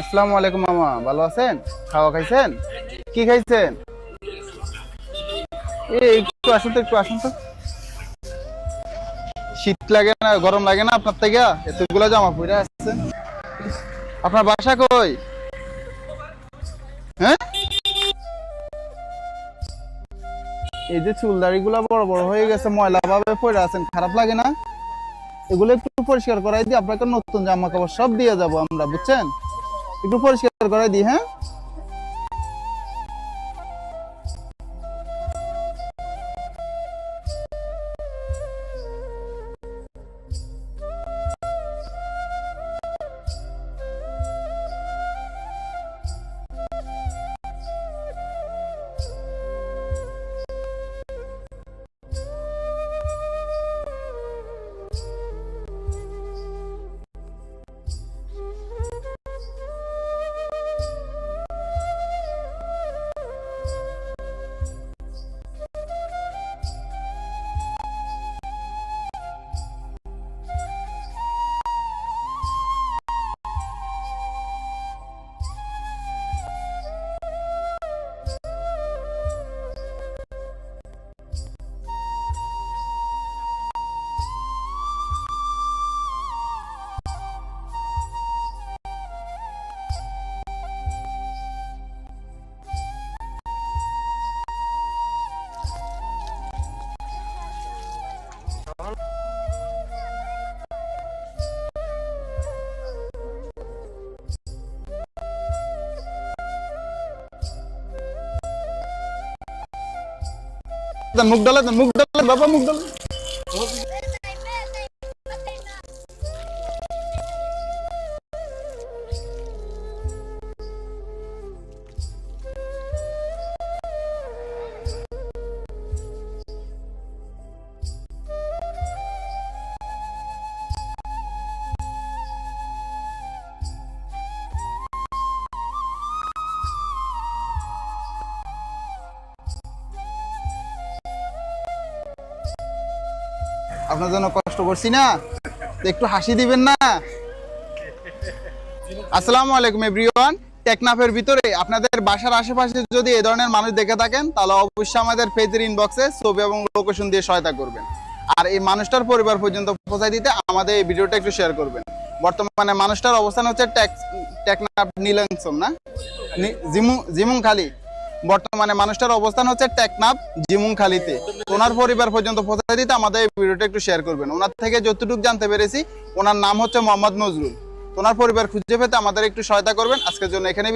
আসসালামু আলাইকুম, মামা। ভালো আছেন? খাওয়া খাইছেন? কি খাইছেন? একটু আসুন তো, একটু আসুন তো। শীত লাগে না, গরম লাগে না আপনার থেকে? এতগুলো জামা পরে আসছেন আপনার বাসা কই? হ্যাঁ? এই যে চুল দাড়িগুলো বড় বড় হয়ে গেছে ময়লা ভাবে পরে আছেন, খারাপ লাগে না? এগুলো একটু পরিষ্কার করাই দিয়ে আপনাকে নতুন জামা কাপড় সব দিয়ে যাব আমরা, বুঝছেন? একটু পরিষ্কার করাই দিই হ্যাঁ? মুখ ডালে মুখ ডালে বাবা মুখ ডালে আপনার জন্য কষ্ট করছি না। একটু হাসি দিবেন না? আসসালামু আলাইকুম এভরিওয়ান টেকনাফের ভিতরে আপনাদের বাসার আশেপাশে যদি এই ধরনের মানুষ দেখে থাকেন, তাহলে অবশ্যই আমাদের পেজের ইনবক্সে ছবি এবং লোকেশন দিয়ে সহায়তা করবেন। আর এই মানুষটার পরিবার পর্যন্ত পৌঁছায় দিতে আমাদের এই ভিডিওটা একটু শেয়ার করবেন। বর্তমানে মানুষটার অবস্থান হচ্ছে টেক টেকনাফ নীলাংসম না? জিমু জিমুং খালি বর্তমানে মানুষটার অবস্থান হচ্ছে টেকনাফ জিমুং খালিতে ওনার পরিবার পর্যন্ত পৌঁছাতে দিতে আমাদের এই ভিডিওটা একটু শেয়ার করবেন। ওনার থেকে যতটুকু জানতে পেরেছি, ওনার নাম হচ্ছে মোহাম্মদ নজরুল। ওনার পরিবার খুঁজে পেতে আমাদের একটু সহায়তা করবেন। আজকের জন্য এখানে